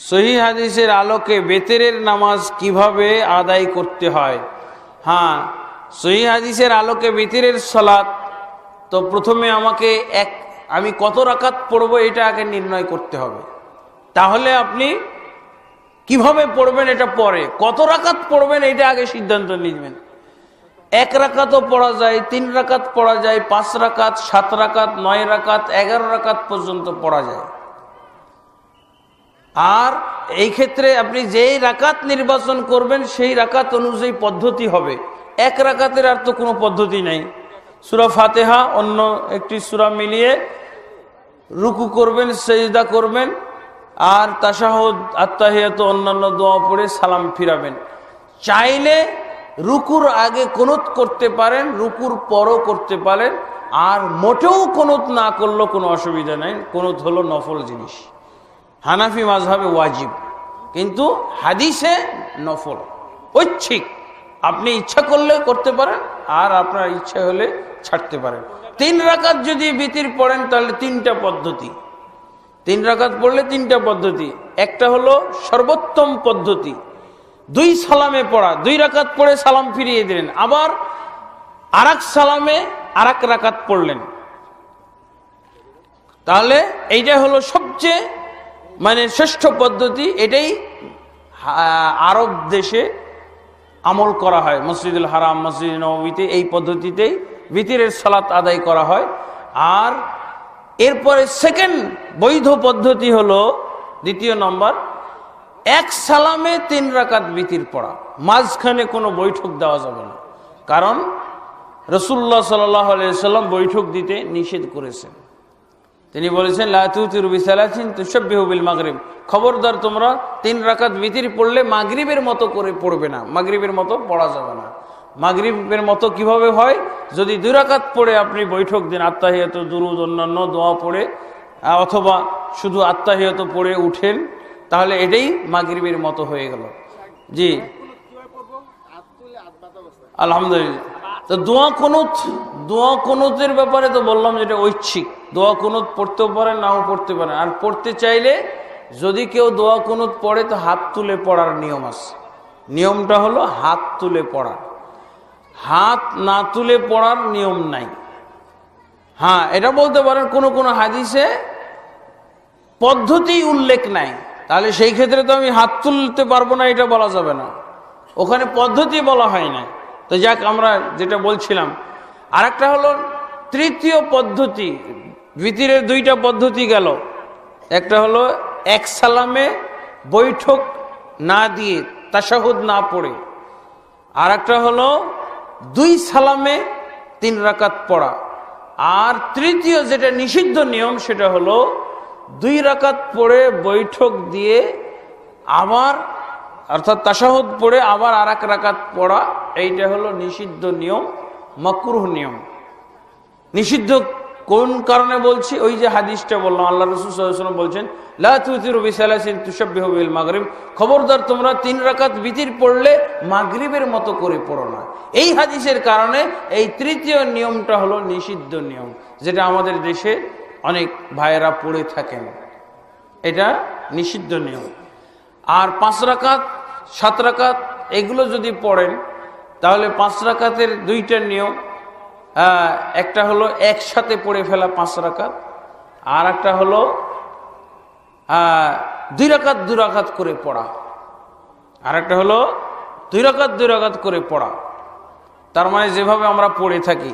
সহি হাদিসের আলোকে বেতেরের নামাজ কীভাবে আদায় করতে হয়? হ্যাঁ সহি হাদিসের আলোকে বেতেরের সলাৎ তো প্রথমে আমাকে এক, আমি কত রাকাত পড়ব এটা আগে নির্ণয় করতে হবে। তাহলে আপনি কীভাবে পড়বেন এটা পরে? কত রাকাত পড়বেন এটা আগে সিদ্ধান্ত নিবেন। এক রাকাতও পড়া যায়, তিন রাকাত পড়া যায়, পাঁচ রাকাত, সাত রাকাত, নয় রাকাত, এগারো রাকাত পর্যন্ত পড়া যায়। আর এই ক্ষেত্রে আপনি যেই রাকাত নির্বাচন করবেন, সেই রাকাত অনুযায়ী পদ্ধতি হবে। এক রাকাতের আর তো কোনো পদ্ধতি নেই। সুরা ফাতেহা, অন্য একটি সুরা মিলিয়ে রুকু করবেন, সেজদা করবেন, আর তাসাহদ আত্মাহিয়াত অন্যান্য দোয়া পড়ে সালাম ফিরাবেন। চাইলে রুকুর আগে কোনত করতে পারেন, রুকুর পরও করতে পারেন, আর মোটেও কোনত না করলেও কোনো অসুবিধা নেই। কোনত হলো নফল জিনিস। হানাফি মাঝহাবে ওয়াজিব। কিন্তু হাদিসে নফল। ঐচ্ছিক। আপনি ইচ্ছা করলে করতে পারেন, আর আপনার ইচ্ছা হলে ছাড়তে পারেন। তিন রাকাত যদি বিতির পড়েন, তাহলে তিনটা পদ্ধতি। তিন রাকাত পড়লে তিনটা পদ্ধতি। একটা হলো সর্বোত্তম পদ্ধতি। দুই সালামে পড়া, দুই রাকাত পড়ে সালাম ফিরিয়ে দিলেন। আবার আরাক সালামে আরাক রাকাত পড়লেন। তাহলে এইটা হলো সবচেয়ে মানে শ্রেষ্ঠ পদ্ধতি এটাই আরব দেশে আমল করা হয়। মসজিদুল হারাম মসজিদ নবীতে এই পদ্ধতিতেই ভিতরের সালাত আদায় করা হয়। আর এরপরে সেকেন্ড বৈধ পদ্ধতি হলো, দ্বিতীয় নম্বর, এক সালামে তিন রাকাত বিতির পড়া। মাঝখানে কোনো বৈঠক দেওয়া যাবে না। কারণ রসুল্লাহ সাল্লাম বৈঠক দিতে নিষেধ করেছেন। তিনি বলেছেন লাতুবিল মাগরিব। খবরদার তোমরা তিন রাকাত বিতির পড়লে মাগরিবের মতো করে পড়বে না। মাগরিবের মতো পড়া যাবে না। মাগরিবের মতো কীভাবে হয়? যদি দুই রাকাত পড়ে আপনি বৈঠক দিন আত্মাহিয়ত দুরুদ অন্যান্য দোয়া পড়ে অথবা শুধু আত্মাহিয়ত পড়ে উঠেন তাহলে এটাই মাগরিবের মতো হয়ে গেল। জি। আলহামদুলিল্লাহ। তো দোয়া কোনুত, দোয়া কোনুতের ব্যাপারে তো বললাম যেটা ঐচ্ছিক। দোয়া কোনুত পড়তেও পারে, নাও পড়তে পারে। আর পড়তে চাইলে যদি কেউ দোয়া কোনুত পড়ে, তো হাত তুলে পড়ার নিয়ম আছে। নিয়মটা হলো হাত তুলে পড়া। হাত না তুলে পড়ার নিয়ম নাই। হ্যাঁ এটা বলতে পারেন, কোনো কোনো হাদিসে পদ্ধতি উল্লেখ নাই। তাহলে সেই ক্ষেত্রে তো আমি হাত তুলতে পারব না, এটা বলা যাবে না। ওখানে পদ্ধতি বলা হয় না তো যাক, আমরা যেটা বলছিলাম। আর একটা হলো, তৃতীয় পদ্ধতি ভিতরের দুইটা পদ্ধতি গেল। একটা হলো, এক সালামে বৈঠক না দিয়ে তাসাহুদ না পড়ে। আর একটা হলো, দুই সালামে তিন রাকাত পড়া। আর তৃতীয় যেটা নিষিদ্ধ নিয়ম, সেটা হলো, দুই রাকাত পড়ে বৈঠক দিয়ে আবার অর্থাৎ তাসাহুদ পড়ে আবার আর এক রাকাত পড়া, এইটা হলো নিষিদ্ধ নিয়ম, মকরুহ নিয়ম। নিষিদ্ধ কোন কারণে বলছি? ওই যে হাদিসটা বললাম, আল্লাহ রসুল বলছেন মাগরিব। খবরদার, তোমরা তিন রাকাত বিতির পড়লে মাগরিবের মতো করে পড়ো না। এই হাদিসের কারণে এই তৃতীয় নিয়মটা হলো নিষিদ্ধ নিয়ম, যেটা আমাদের দেশে অনেক ভাইয়েরা পড়ে থাকেন। এটা নিষিদ্ধ নিয়ম। আর পাঁচ রাকাত সাত রাকাত, এগুলো যদি পড়েন, তাহলে পাঁচ রাকাতের দুইটা নিয়ম। একটা হলো একসাথে পড়ে ফেলা পাঁচ রাকাত, আর একটা হলো দুই রাকাত দুই রাকাত করে পড়া। আর একটা হলো দুই রাকাত দুই রাকাত করে পড়া। তার মানে যেভাবে আমরা পড়ে থাকি।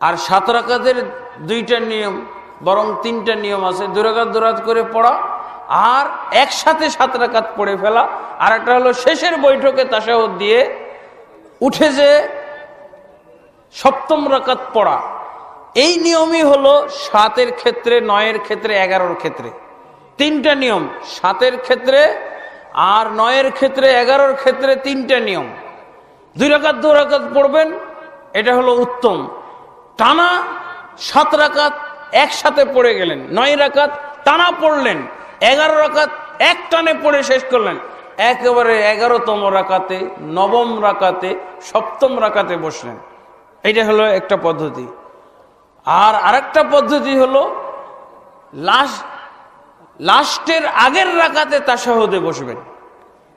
আর সাত রাকাতের দুইটা নিয়ম, বরং তিনটা নিয়ম আছে, দুই রাকাত দুই রাকাত করে পড়া, আর একসাথে সাত রাকাত পড়ে ফেলা আর একটা হলো শেষের বৈঠকে তাসাহত দিয়ে উঠে যে সপ্তম রাকাত পড়া, এই নিয়মই হলো সাতের ক্ষেত্রে, নয়ের ক্ষেত্রে, এগারোর ক্ষেত্রে। তিনটা নিয়ম, সাতের ক্ষেত্রে আর নয়ের ক্ষেত্রে, এগারোর ক্ষেত্রে তিনটা নিয়ম। দুই রাকাত, দু রাকাত পড়বেন, এটা হলো উত্তম। টানা সাত রাকাত একসাথে পড়ে গেলেন, নয় রাকাত টানা পড়লেন, এগারো রাকাত এক টানে পড়ে শেষ করলেন। একেবারে এগারোতম রাকাতে, নবম রাকাতে, সপ্তম রাকাতে বসলেন। এটা হলো একটা পদ্ধতি। আর আরেকটা পদ্ধতি হলো লাস্ট লাস্টের আগের রাকাতে তাসাহুদে বসবেন।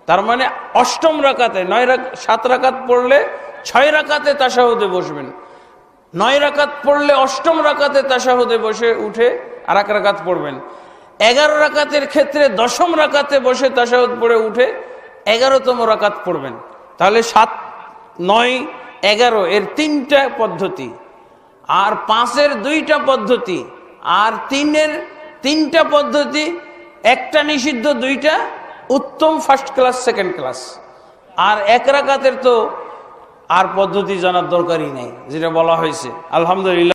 তার মানে অষ্টম রাকাতে, নয় সাত রাকাত পড়লে ছয় রাকাতে তাসাহুদে বসবেন। নয় রাকাত পড়লে অষ্টম রাকাতে তাসাহুদে বসে উঠে আর এক রাকাত পড়বেন। এগারো রাকাতের ক্ষেত্রে দশম রাকাতে বসে তাসাহুদ পড়ে উঠে এগারোতম রাকাত পড়বেন। তাহলে সাত, নয়, এগারো এর তিনটা পদ্ধতি। আর পাঁচের দুইটা পদ্ধতি। আর তিনের তিনটা পদ্ধতি, একটা নিষিদ্ধ, দুইটা উত্তম ফার্স্ট ক্লাস সেকেন্ড ক্লাস আর এক রাকাতের তো আর পদ্ধতি জানার দরকারই নেই, যেটা বলা হয়েছে। আলহামদুলিল্লাহ।